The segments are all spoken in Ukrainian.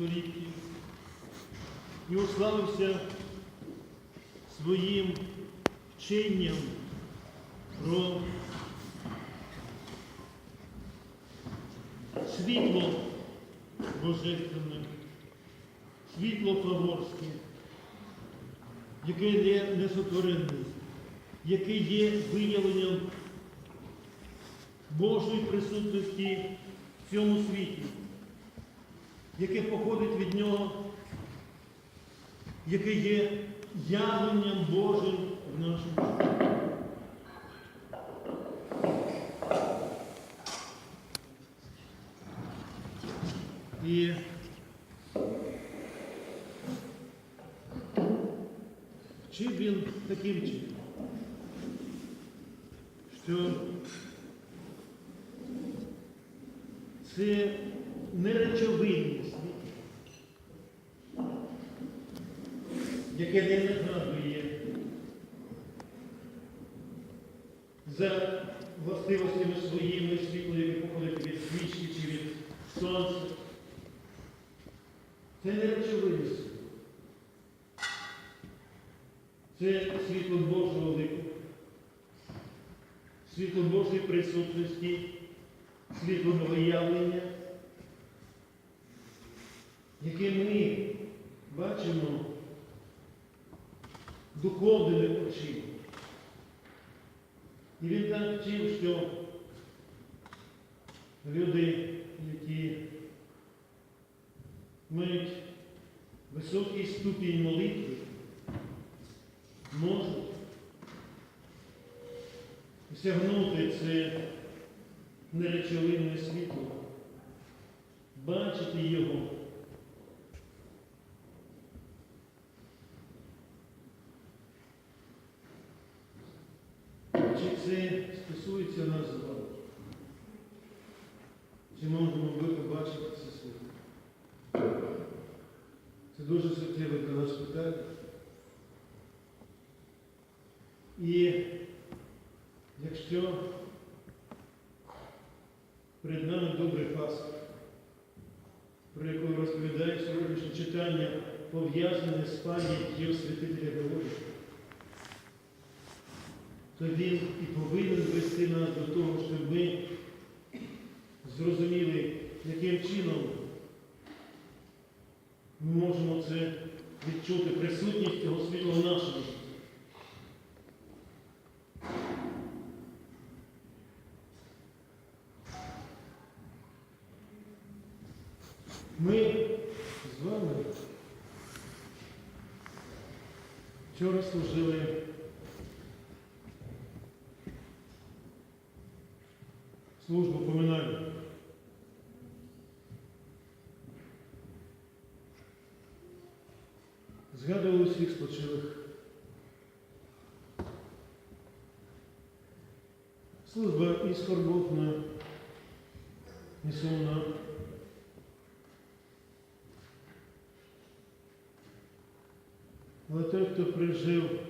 столітті і уславився своїм вченням про світло божественне, світло фаворське, яке є несотворенне, яке є виявленням Божої присутності в цьому світі, яке походить від Нього, яке є явленням Божим в нашому житті. І вчив він таким чином, що це не речовинне світло, яке не нагадує за властивостями своїми світло, яке походить від свічки чи від сонця. Це не речовинне світло. Це світло Божого лику, світло Божої присутності, світло Богоявлення, яке ми бачимо духовними очима. І він так вчив, що люди, які мають високий ступінь молитви, можуть осягнути це неречовинне світло, бачити його. Чи це стосується нас з вами? Чи можемо ви побачити це світло? Це дуже суттєве для нас питання. І якщо перед нами добрий Пасх, про яку розповідає сьогоднішнє читання, пов'язане з пам'яттю святителя Георгія, то він і повинен вести нас до того, щоб ми зрозуміли, яким чином ми можемо це відчути, присутність цього світла в нашому. Ми з вами вчора служили службу поминання. Згадували всіх спочилих. Служба і скорботна, і сумна. Але той, хто пережив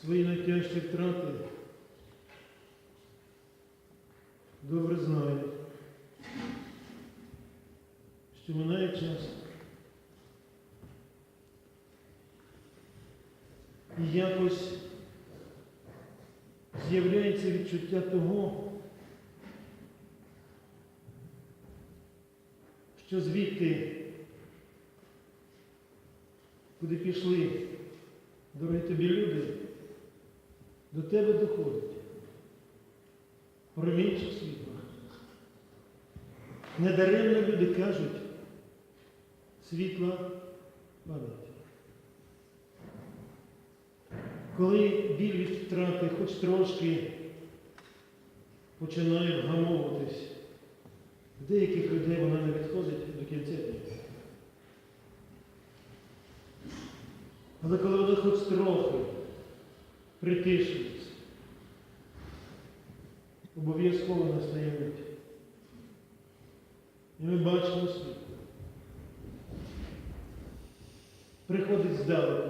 свої найтяжчі втрати, І якось з'являється відчуття того, що звідти куди пішли, дорогі тобі люди, до тебе доходить. Промінчик світла. Недаремно люди кажуть світла пам'ять. Коли біль від втрати хоч трошки починає вгамовуватись, деяких людей вона не відходить до кінця дня. Але коли вона хоч трохи притишується, обов'язково настає мить. І ми бачимо світло. Приходить здалеку,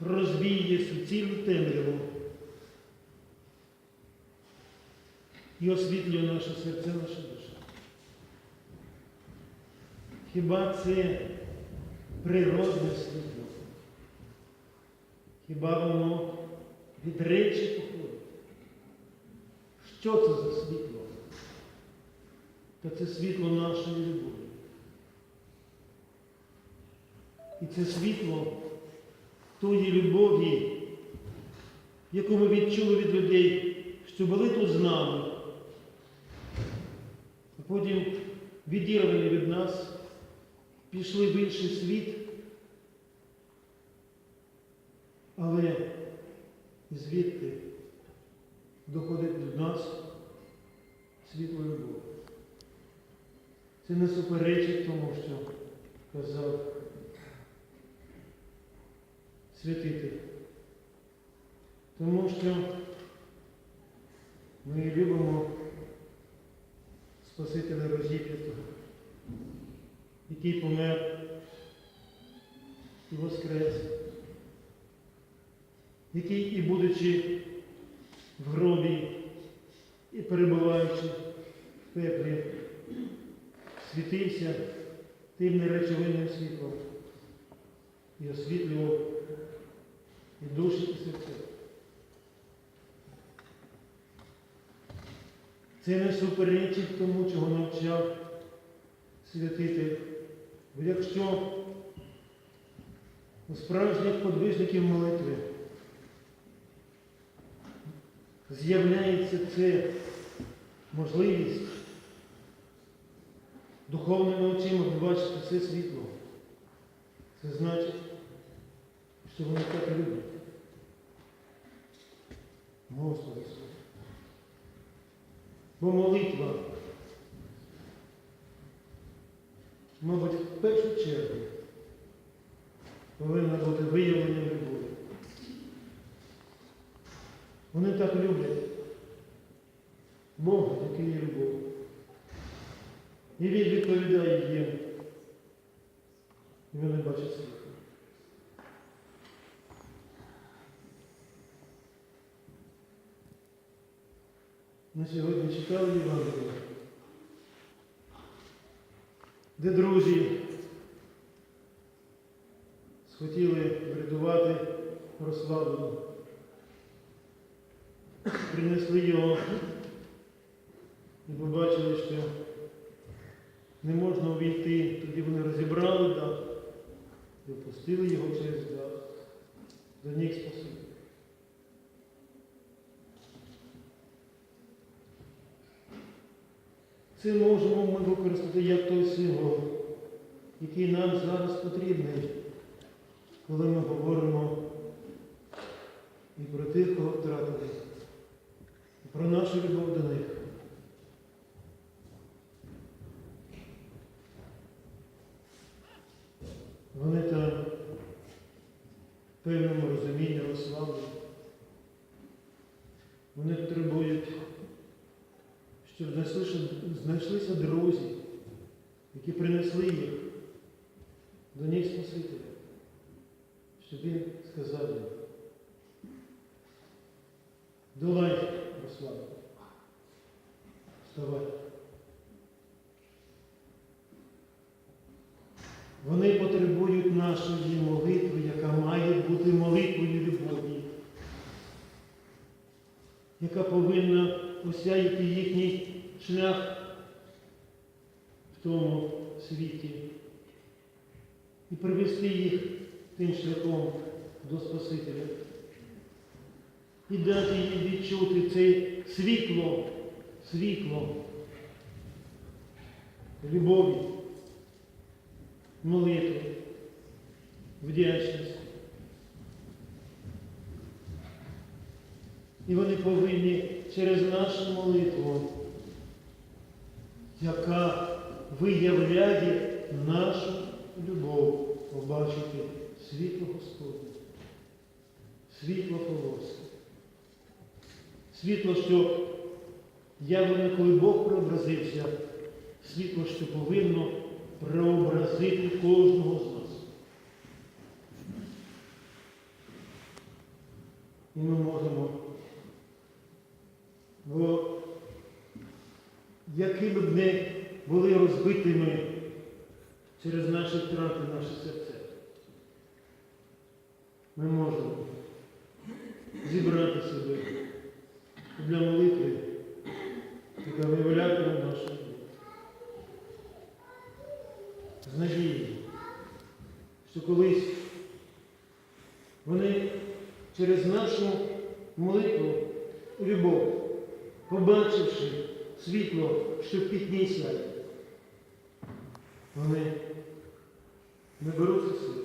розбіє суцільну темряву і освітлює наше серце, наша душа. Хіба це природне світло? Хіба воно від речі походить? Що це за світло? Та це світло нашої любові. І це світло тої любові, яку ми відчули від людей, що були тут з нами, а потім відірвані від нас, пішли в інший світ, але звідти доходить до нас світло любові. Це не суперечить тому, що казав святитель. Тому що ми любимо Спасителя розіп'ятого, який помер і воскрес, який і будучи в гробі, і перебуваючи в пеплі, світився тим неречовинним світлом і освітлював і душі, і серця. Це не суперечить тому, чого навчав святитель. Бо якщо у справжніх подвижників молитви з'являється це можливість духовними очима побачити це світло, це значить, що вони так люблять. Господи. Бо молитва, мабуть, в першу чергу повинна бути виявленням любові. Вони так люблять Бога, який є любов. І він відповідає їм. І вони бачать світло. Ми сьогодні читали Євангелія, де друзі схотіли врятувати розслаблену, принесли його і побачили, що не можна увійти, тоді вони розібрали дах і опустили його через дах. За них спасибі. Це можемо ми використати як той символ, який нам зараз потрібний, коли ми говоримо і про тих, кого втратили, і про нашу любов до них. Вони там в певному розумінні розслаблені. Вони потребують щоб знайшлися, друзі, які принесли їх до них Спасителя, щоб він сказав їм, долай, Руслан, вставай. Вони потребують нашої молитви, яка має бути молитвою любові, яка повинна осяяти їхній шлях в тому світі і привести їх тим шляхом до Спасителя. І дати їм відчути це світло, світло любові, молитви, вдячності. І вони повинні через нашу молитву, яка виявляє нашу любов, побачити світло Господне, світло Полоське. Світло, що явлено, коли Бог прообразився, світло, що повинно прообразити кожного з нас. І ми можемо Бо якими б не були розбитими через наші втрати, наше серце. Ми можемо зібрати себе для молитви, яка виявлятиме нашу віру. З надією, що колись вони через нашу молитву любов, побачивши світло, що сяє, вони наберуться сил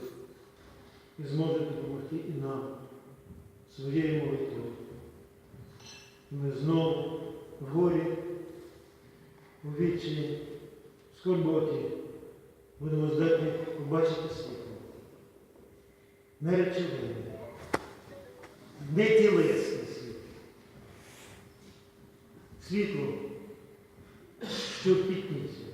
і зможуть допомогти і нам своєю молитвою. Ми знову в горі, у відчині, в скорботі будемо здатні побачити світло. Не речовини, не тілесне світло. Світло, що пітніться.